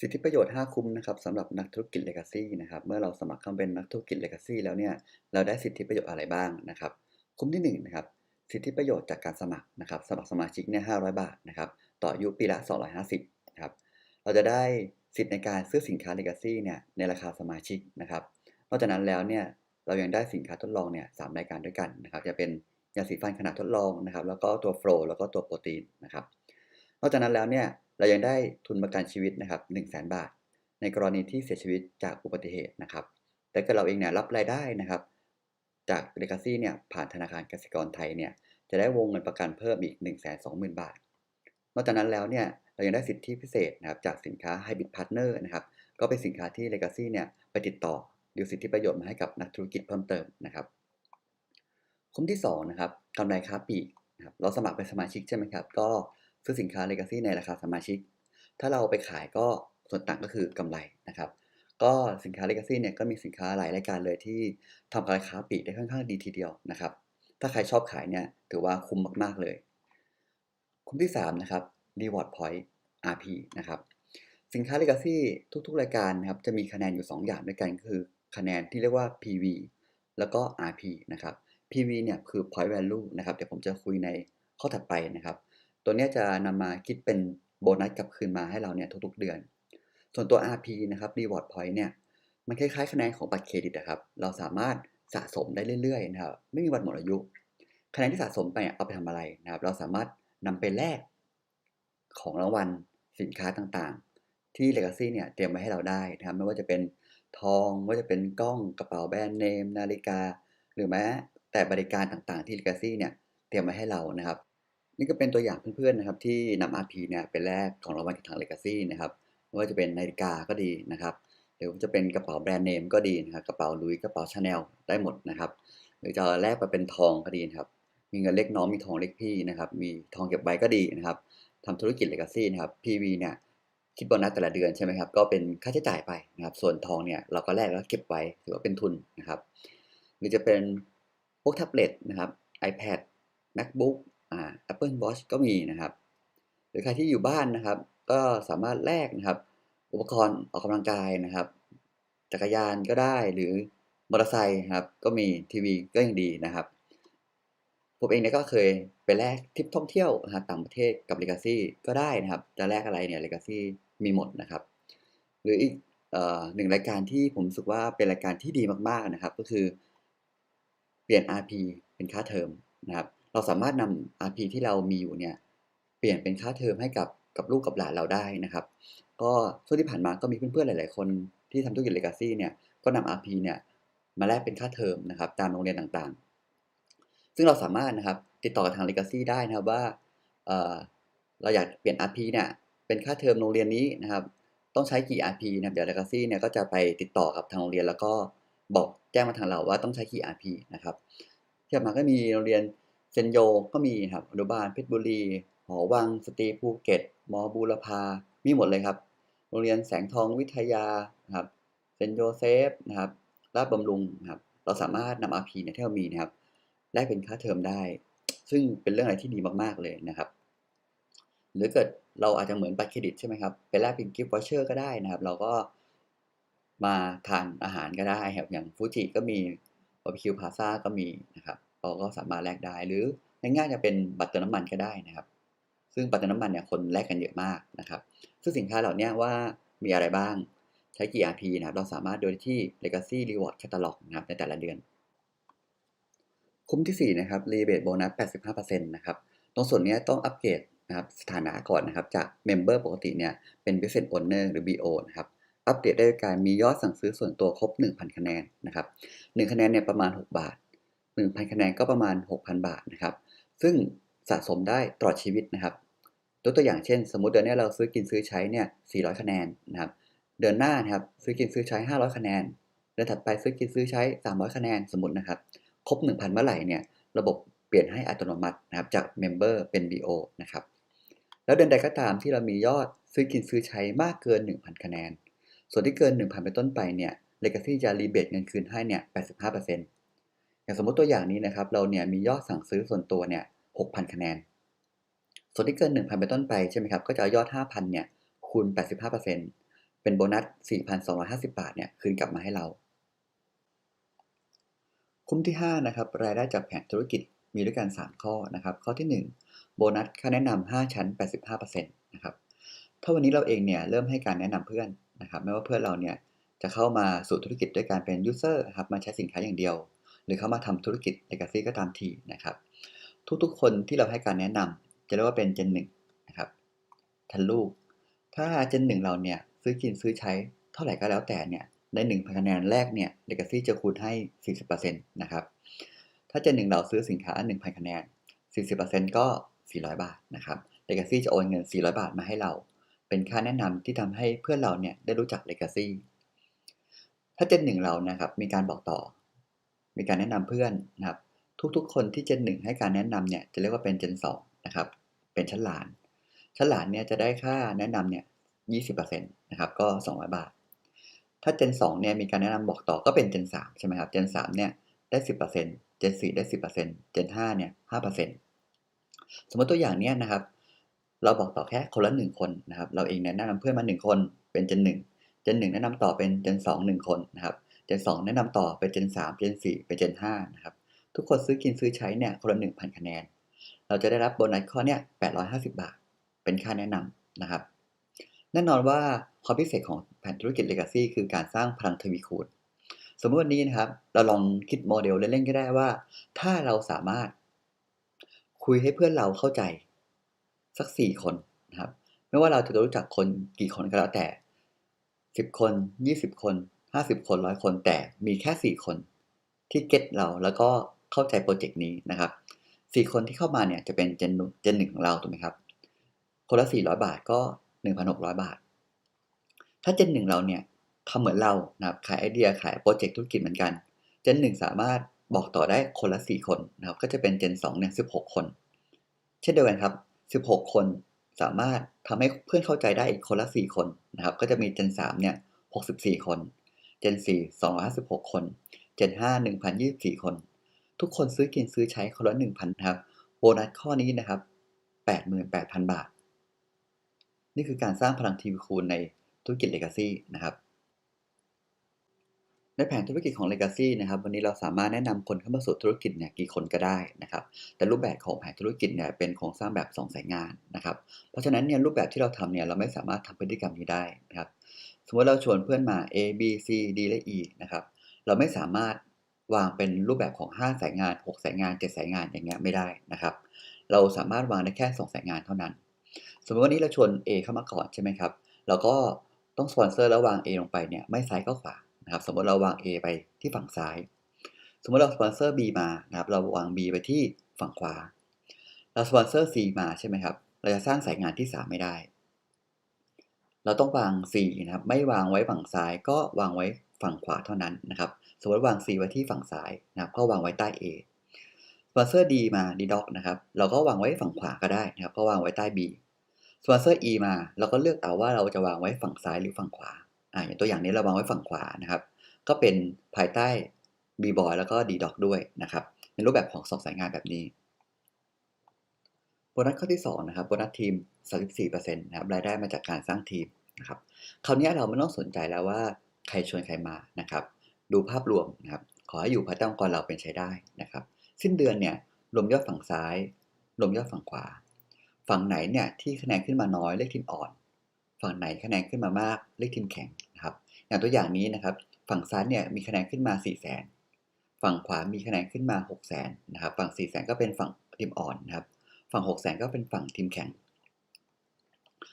สิทธิประโยชน์ 5 คุ้มนะครับสำหรับนักธุรกิจ Legacy นะครับเมื่อเราสมัครเข้าเป็นนักธุรกิจ Legacy แล้วเนี่ยเราได้สิทธิประโยชน์อะไรบ้างนะครับ คุ้มที่1นะครับสิทธิประโยชน์จากการสมัครนะครับสมัครสมาชิกเนี่ย500 บาทนะครับต่ออายุปีละ 250นะครับเราจะได้สิทธิในการซื้อสินค้า Legacy เนี่ยในราคาสมาชิกนะครับนอกจากนั้นแล้วเนี่ยเรายังได้สินค้าทดลองเนี่ยสามรายการด้วยกันนะครับจะเป็นยาสีฟันขนาดทดลองนะครับแล้วก็ตัวโฟลแล้วก็ตัวโปรตีนนะครับนอกจากนั้นแล้วเนี่ย เรายังได้ทุนประกันชีวิตนะครับ1 0 0 0 0แบาท ในกรณีที่เสียชีวิตจากอุบัติเหตุนะครับ แต่ก็เราเองเนี่ยรับรายได้นะครับ จาก Legacy เนี่ยผ่านธนาคารกสิกรไทยเนี่ยจะได้วงเงินประกันเพิ่มอีก 1 2 0 0 0 0 บาท นอกจากนั้นแล้วเนี่ยเรายังได้สิทธิพิเศษนะครับจากสินค้า Hybrid Partner นะครับก็เป็นสินค้าที่ Legacy เนี่ยไปติดต่อดิวสิทธิประโยชน์มาให้กับนักธุรกิจเพิ่มเติมนะครับคุ้มที่2นะครับกำไรค้าปลีกนะครับเราสมัครเป็นสมาชิกใช่ไหมครับ ก็ ซื้อสินค้า Legacy ในราคาสมาชิก ถ้าเราไปขายก็ส่วนต่างก็คือกำไรนะครับ ก็สินค้า Legacy เนี่ยก็มีสินค้าหลายรายการเลยที่ทำการค้าปลีกได้ค่อนข้างดีทีเดียวนะครับ ถ้าใครชอบขายเนี่ยถือว่าคุ้มมาก ๆ เลย คุ้มที่ 3 นะครับ Reward Point RP นะครับสินค้า Legacy ทุก ๆ รายการนะครับจะมีคะแนนอยู่ 2 อย่างด้วยกันคือคะแนนที่เรียกว่า PV แล้วก็ RP นะครับ PV เนี่ยคือ Point Value นะครับ เดี๋ยวผมจะคุยในข้อถัดไปนะครับ ตัวนี้จะนำมาคิดเป็นโบนัสกลับคืนมาให้เราเนี่ยทุกๆเดือน ส่วนตัว RP นะครับ Reward Point เนี่ย มันคล้ายๆ คะแนนของบัตรเครดิตนะครับ เราสามารถสะสมได้เรื่อยๆนะครับ ไม่มีวันหมดอายุ คะแนนที่สะสมไปเอาไปทำอะไรนะครับ เราสามารถนำไปแลกของรางวัลสินค้าต่างๆ ที่ Legacy เนี่ยเตรียมไว้ให้เราได้นะครับ ไม่ว่าจะเป็นทองไม่ว่าจะเป็นกล้องกระเป๋าแบรนด์เนม นาฬิกา หรือแม้แต่บริการต่างๆ ที่ Legacy เนี่ยเตรียมไว้ให้เรานะครับ นี่ก็เป็นตัวอย่างเพื่อนๆนะครับที่นำ RP เนี่ยไปแลกของรางวัลกับทาง Legacy นะครับไม่ว่าจะเป็นนาฬิกาก็ดีนะครับหรือจะเป็นกระเป๋าแบรนด์เนมก็ดีนะครับกระเป๋าลุยกระเป๋าชาแนลได้หมดนะครับหรือจะแลกไปเป็นทองก็ดีนะครับมีเงินเล็กน้องมีทองเล็กพี่นะครับมีทองเก็บไว้ก็ดีนะครับทำธุรกิจ Legacy นะครับ PV เนี่ยคิดโบนัสแต่ละเดือนใช่ไหมครับก็เป็นค่าใช้จ่ายไปนะครับส่วนทองเนี่ยเราก็แลกแล้วเก็บไว้ถือว่าเป็นทุนนะครับหรือจะเป็นพวกแท็บเล็ตนะครับ iPad MacBook Apple Watch ก็มีนะครับ หรือใครที่อยู่บ้านนะครับ ก็สามารถแลกนะครับ อุปกรณ์ออกกำลังกายนะครับ จักรยานก็ได้หรือมอเตอร์ไซค์ครับ ก็มีทีวีก็ยังดีนะครับ ผมเองเนี่ยก็เคยไปแลกทริปท่องเที่ยวนะครับต่างประเทศกับ Legacy ก็ได้นะครับ จะแลกอะไรเนี่ย Legacy มีหมดนะครับ หรืออีกหนึ่งรายการที่ผมรู้สึกว่าเป็นรายการที่ดีมากๆนะครับ ก็คือเปลี่ยน RP เป็นค่าเทอมนะครับ เราสามารถนำ RP ที่เรามีอยู่เนี่ยเปลี่ยนเป็นค่าเทอมให้กับกับลูกกับหลานเราได้นะครับ ก็ช่วงที่ผ่านมาก็มีเพื่อนๆหลาย ๆ คนที่ทำธุรกิจ Legacy เนี่ยก็นำ RP เนี่ยมาแลกเป็นค่าเทอมนะครับตามโรงเรียนต่างๆ ซึ่งเราสามารถนะครับติดต่อกับทาง Legacy ได้นะครับว่าเเราอยากเปลี่ยน RP เนี่ยเป็นค่าเทอมโรงเรียนนี้นะครับ ต้องใช้กี่ RP นะครับเดี๋ยว Legacy เนี่ยก็จะไปติดต่อกับทางโรงเรียนแล้วก็บอกแจ้งมาทางเราว่าต้องใช้กี่ RP นะครับที่มาก็มีโรงเรียน นโยก็มีครับอนุบาลเพชรบุรี หอวัง สตรีภูเก็ต มอบูรพา มีหมดเลยครับ โรงเรียนแสงทองวิทยาครับเซนโยเซฟนะครับราชบำรุงครับ เราสามารถนำ RP เนี่ยที่เรามีนะครับแลกเป็นค่าเทอมได้ ซึ่งเป็นเรื่องอะไรที่ดีมากๆเลยนะครับ หรือเกิดเราอาจจะเหมือนบัตรเครดิตใช่ไหมครับไปแลกเป็นกิฟต์วอเชอร์ก็ได้นะครับ เราก็มาทานอาหารก็ได้ครับอย่างฟูจิก็มีบาร์บีคิวพาซ่าก็มีนะครับ เราก็สามารถแลกได้ หรือง่ายๆจะเป็นบัตรเติมน้ำมันก็ได้นะครับ ซึ่งบัตรเติมน้ำมันเนี่ยคนแลกกันเยอะมากนะครับ ซึ่งสินค้าเหล่านี้ว่ามีอะไรบ้างใช้กี่ RP นะครับ เราสามารถโดูที่ Legacy Reward Catalog นะครับในแต่ละเดือน คุ้มที่ 4 นะครับ Rebate Bonus 85%นะครับ ตรงส่วนนี้ต้องอัปเกรดนะครับสถานะก่อนนะครับ จาก Member ปกติเนี่ยเป็น Business Owner หรือ BO นะครับอัปเดตได้การมียอดสั่งซื้อส่วนตัวครบ 1,000 คะแนนนะครับ1คะแนนเนี่ยประมาณ 6 บาท 1,000 คะแนนก็ประมาณ 6,000 บาทนะครับ ซึ่งสะสมได้ตลอดชีวิตนะครับตัวตัวอย่างเช่น สมมติเดือนนี้เราซื้อกินซื้อใช้เนี่ย 400 คะแนนนะครับ เดือนหน้านะครับซื้อกินซื้อใช้ 500 คะแนน เดือนถัดไปซื้อกินซื้อใช้ 300 คะแนนสมมตินะครับ ครบ 1,000 เมื่อไหร่เนี่ย ระบบเปลี่ยนให้อัตโนมัตินะครับจาก Member เป็น BO นะครับ แล้วเดือนใดก็ตามที่เรามียอดซื้อกินซื้อใช้มากเกิน 1,000 คะแนน ส่วนที่เกิน 1,000 เป็นต้นไปเนี่ย Legacy จะรีเบทเงินคืนให้เนี่ย 85% อย่างสมมติตัวอย่างนี้นะครับ เราเนี่ยมียอดสั่งซื้อส่วนตัวเนี่ย6,000คะแนน ส่วนที่เกิน 1,000 เป็นต้นไปใช่ไหมครับ ก็จะยอด 5,000 เนี่ย คูณ 85%เเป็นโบนัส 4,250 บาท เนี่ย คืนกลับมาให้เรา คุ้มที่ 5 นะครับ รายได้จากแผนธุรกิจมีด้วยกัน 3 ข้อนะครับ ข้อที่ 1 โบนัสค่าแนะนำ5ชั้น 85%นะครับ ถ้าวันนี้เราเองเนี่ยเริ่มให้การแนะนำเพื่อนนะครับ ไม่ว่าเพื่อนเราเนี่ยจะเข้ามาสู่ธุรกิจด้วยการเป็นยูเซอร์ครับ มาใช้สินค้าอย่างเดียว หรือเข้ามาทำธุรกิจ Legacy ก็ตามทีนะครับ ทุกๆ คนที่เราให้การแนะนำจะเรียกว่าเป็น Gen 1นะครับทันลูก ถ้า Gen 1เราเนี่ยซื้อกินซื้อใช้เท่าไหร่ก็แล้วแต่เนี่ยใน1,000คะแนนแรกเนี่ย Legacy จะคูณให้ 40%นะครับถ้า Gen 1เราซื้อสินค้า 1,000 คะแนน 40%ก็ 400 บาทนะครับ Legacy จะโอนเงิน 400 บาทมาให้เรา เป็นค่าแนะนำที่ทำให้เพื่อนเราเนี่ยได้รู้จัก Legacy ถ้า Gen 1เรานะครับมีการบอกต่อ มีการแนะนำเพื่อนนะครับ ทุกๆ คนที่ Gen 1ให้การแนะนำเนี่ยจะเรียกว่าเป็น Gen 2นะครับ เป็นชั้นหลาน ชั้นหลานเนี่ยจะได้ค่าแนะนำเนี่ย20%นะครับก็200บาท ถ้า Gen 2เนี่ยมีการแนะนำบอกต่อก็เป็น Gen 3ใช่ไหมครับ Gen 3เนี่ยได้10% Gen 4ได้10% Gen 5เนี่ย5%สมมติตัวอย่างเนี้ยนะครับ เราบอกต่อแค่คนละ1คนนะครับ เราเองแนะนำเพื่อนมา1คนเป็น Gen 1 Gen 1แนะนำต่อเป็น Gen 2 1คนนะครับ Gen 2 แนะนำต่อเป็น Gen 3 Gen 4เป็น Gen 5นะครับ ทุกคนซื้อกินซื้อใช้เนี่ยคนละ 1,000 คะแนน เราจะได้รับโบนัสข้อเนี่ย850 บาท เป็นค่าแนะนำนะครับ แน่นอนว่าความพิเศษของแผนธุรกิจ Legacy คือการสร้างพลังทวีคูณ สมมติวันนี้นะครับ เราลองคิดโมเดลเล่นๆก็ได้ว่า ถ้าเราสามารถคุยให้เพื่อนเราเข้าใจสัก 4 คนนะครับ ไม่ว่าเราจะรู้จักคนกี่คนก็แล้วแต่ 10 คน 20 คน 50 คน100คนแต่มีแค่ 4 คนที่เก็ตเราแล้วก็เข้าใจโปรเจกต์นี้นะครับ 4 คนที่เข้ามาเนี่ยจะเป็นเจนเจนหนึ่งของเราถูกไหมครับ คนละ 400 บาทก็ 1,600 บาท ถ้าเจนหนึ่งเราเนี่ยทำเหมือนเรานะครับขายไอเดียขายโปรเจกต์ธุรกิจเหมือนกัน เจนหนึ่งสามารถบอกต่อได้คนละ 4 คนนะครับ ก็จะเป็นเจนสองเนี่ย16 คน เช่นเดียวกันครับ 16 คนสามารถทำให้เพื่อนเข้าใจได้อีกคนละ 4 คนนะครับ ก็จะมีเจน3เนี่ย64 คน เจน4 256 คนเจน5 1,024 คน ทุกคนซื้อกินซื้อใช้คนละ1,000นะครับ โบนัสข้อนี้นะครับ 88,000 บาท นี่คือการสร้างพลังทีวีคูณในธุรกิจ Legacy นะครับ ในแผนธุรกิจของ Legacy นะครับวันนี้เราสามารถแนะนำคนเข้ามาสู่ธุรกิจเนี่ยกี่คนก็ได้นะครับแต่รูปแบบของแผนธุรกิจเนี่ยเป็นโครงสร้างแบบ2สายงานนะครับเพราะฉะนั้นเนี่ยรูปแบบที่เราทำเนี่ยเราไม่สามารถทำพฤติกรรมนี้ได้นะครับสมมติเราชวนเพื่อนมา A B C D และ E นะครับเราไม่สามารถวางเป็นรูปแบบของ 5 สายงาน 6 สายงาน 7 สายงานอย่างเงี้ยไม่ได้นะครับเราสามารถวางได้แค่ 2 สายงานเท่านั้น สมมติวันนี้เราชวน A เข้ามาก่อนใช่ไหมครับเราก็ต้องสปอนเซอร์แล้ววาง A ลงไปเนี่ยไม่ซ้ายก็ขวา นะครับ สมมติเราวาง A ไปที่ฝั่งซ้าย สมมติเราสปอนเซอร์ B มานะครับ เราวาง B ไปที่ฝั่งขวา เราสปอนเซอร์ C มาใช่ไหมครับ เราจะสร้างสายงานที่ 3 ไม่ได้ เราต้องวาง C นะครับ ไม่วางไว้ฝั่งซ้ายก็วางไว้ฝั่งขวาเท่านั้นนะครับ สมมติวาง C ไว้ที่ฝั่งซ้ายนะครับ ก็วางไว้ใต้ A สปอนเซอร์ D มา D doc นะครับ เราก็วางไว้ฝั่งขวาก็ได้นะครับ ก็วางไว้ใต้ B สปอนเซอร์ E มา เราก็เลือกเอาว่าเราจะวางไว้ฝั่งซ้ายหรือฝั่งขวา อ่าอย่างตัวอย่างนี้เราวางไว้ฝั่งขวานะครับ ก็เป็นภายใต้ B boy แล้วก็ D doc ด้วยนะครับ ในรูปแบบของสองสายงานแบบนี้โบนัสข้อที่2นะครับโบนัสทีม 34%นะครับรายได้มาจากการสร้างทีมนะครับคราวนี้เราไม่ต้องสนใจแล้วว่าใครชวนใครมานะครับ ดูภาพรวมนะครับ ขอให้อยู่ภายใต้องค์กรเราเป็นใช้ได้นะครับ สิ้นเดือนเนี่ยรวมยอดฝั่งซ้าย รวมยอดฝั่งขวา ฝั่งไหนเนี่ยที่คะแนนขึ้นมาน้อยเลขทีมอ่อน ฝั่งไหนคะแนนขึ้นมามากเลขทีมแข็ง อย่างตัวอย่างนี้นะครับ ฝั่งซ้ายเนี่ยมีคะแนนขึ้นมา 4 0 0 0 0 0ฝั่งขวามีคะแนนขึ้นมา 6 0 0 0 0 0นะครับ ฝั่ง 4 0 0 0 0 0ก็เป็นฝั่งทีมอ่อนนะครับ ฝั่ง 6 0 0 0 0 0ก็เป็นฝั่งทีมแข็ง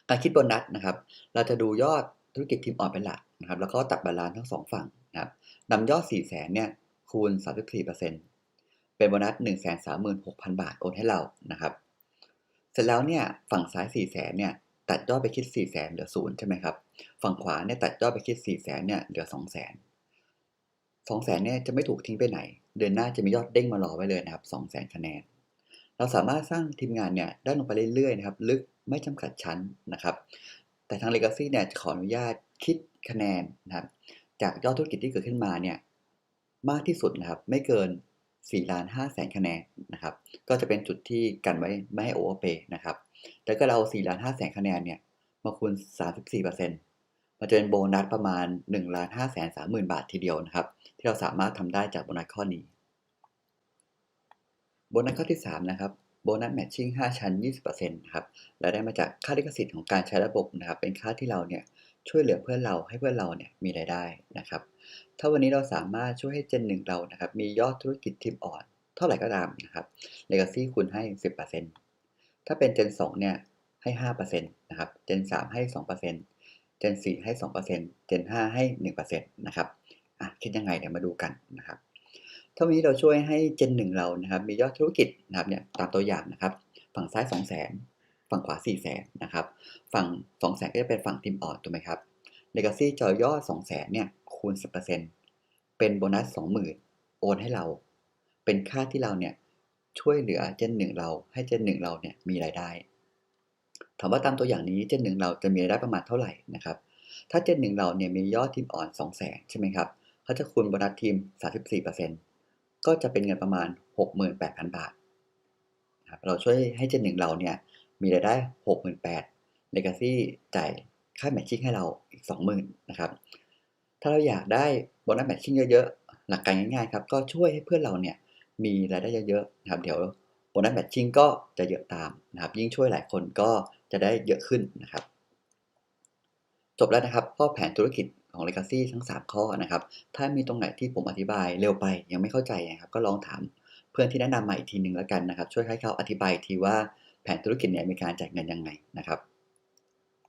การคิดโบนัสนะครับ เราจะดูยอดธุรกิจทีมอ่อนเป็นหลักนะครับ แล้วก็ตัดบาลานซ์ทั้ง 2 ฝั่งนะครับนำยอด 4 0 0 0 0 0เนี่ยคูณ 34%เป็นโบนัส 136,000 บาทโอนให้เรานะครับ เสร็จแล้วเนี่ยฝั่งซ้าย 4 0 0 0 0 0เนี่ย ตัดยอดไปคิด 4 0 0 0 0 0เหลือ0ใช่ไหมครับ ฝั่งขวาเนี่ยตัดยอดไปคิด 4 0 0 0 0 0เนี่ยเหลือ 2 0 0 0 0 0 2 0 0 0 0เนี่ยจะไม่ถูกทิ้งไปไหน เดือนหน้าจะมียอดเด้งมารอไว้เลยนะครับ2 0 0 0 0 0คะแนน เราสามารถสร้างทีมงานเนี่ยได้ลงไปเรื่อยๆนะครับ ลึกไม่จำกัดชั้นนะครับ แต่ทาง Legacy เนี่ยจะขออนุญาตคิดคะแนนนะครับจากยอดธุรกิจที่เกิดขึ้นมาเนี่ยมากที่สุดนะครับไม่เกิน4ล้าน5แสนคะแนนนะครับ ก็จะเป็นจุดที่กันไว้ไม่ให้โอเวอร์เปย์นะครับ แล้วก็เรา4ล้าน5แสนคะแนนเนี่ย มาคูณ 34%มมันจะเป็นโบนัสประมาณ1 5 3 0 0 0 0บาททีเดียวนะครับ ที่เราสามารถทำได้จากโบนัสข้อนี้ โบนัสข้อที่ 3 นะครับโบนัสแมทชิ่ง5 ชั้น 20%นะครับและได้มาจากค่าลิขสิทธิ์ของการใช้ระบบนะครับ เป็นค่าที่เราเนี่ยช่วยเหลือเพื่อนเราให้เพื่อนเราเนี่ยมีรายได้นะครับ ถ้าวันนี้เราสามารถช่วยให้เจนหนึ่งเรานะครับ มียอดธุรกิจทิปอ่อน เท่าไหร่ก็ตามนะครับ Legacy คุณให้ 10% ถ้าเป็นเจน2เนี่ย ให้ 5%นะครับเจน3ให้2%เจน4ให้2%เจน5ให้ 1%นะครับอะคิดยังไงเดี๋ยวมาดูกันนะครับถ้าวันนี้เราช่วยให้เจนหนึ่งเรานะครับ มียอดธุรกิจนะครับเนี่ยตามตัวอย่างนะครับ ฝั่งซ้าย 2 0 0 0 0 0 ฝั่งขวา 4 0 0 0 0 0นะครับ ฝั่ง 2 0 0 0 0 0 ก็จะเป็นฝั่งทีมออดถูกไหมครับ Legacy จอยยอด 2 0 0 0 0 0 เนี่ย คูณ 10%เป็นโบนัส 20,000 โอนให้เรา เป็นค่าที่เราเนี่ย ช่วยเหลือเจนหนึ่งเราให้เจนหนึ่งเราเนี่ยมีรายได้ ถามว่าตามตัวอย่างนี้เจนหนึ่งเราจะมีรายได้ประมาณเท่าไหร่นะครับ ถ้าเจนหนึ่งเราเนี่ยมียอดทีมอ่อน2 0 0 0 0 0ใช่ไหมครับเขาจะคูณโบนัสทีม 34%ก็จะเป็นเงินประมาณ 68,000 บาทครับเราช่วยให้เจนหนึ่งเราเนี่ยมีรายได้ 68,000 Legacy จ่ายค่าแมทชิ่งให้เราอีก 20,000นะครับถ้าเราอยากได้โบนัสแมทชิ่งเยอะๆ หลักการง่ายๆครับ ก็ช่วยให้เพื่อนเราเนี่ย มีรายได้เยอะๆนะครับเดี๋ยวโบนัสแมทชิ่งก็จะเยอะตามนะครับ ยิ่งช่วยหลายคนก็จะได้เยอะขึ้นนะครับ จบแล้วนะครับข้อแผนธุรกิจของ Legacy ทั้ง 3 ข้อนะครับ ถ้ามีตรงไหนที่ผมอธิบายเร็วไปยังไม่เข้าใจนะครับ ก็ลองถามเพื่อนที่แนะนำมาอีกทีหนึ่งแล้วกันนะครับ ช่วยให้เขาอธิบายทีว่าแผนธุรกิจเนี่ยมีการจ่ายเงินยังไงนะครับ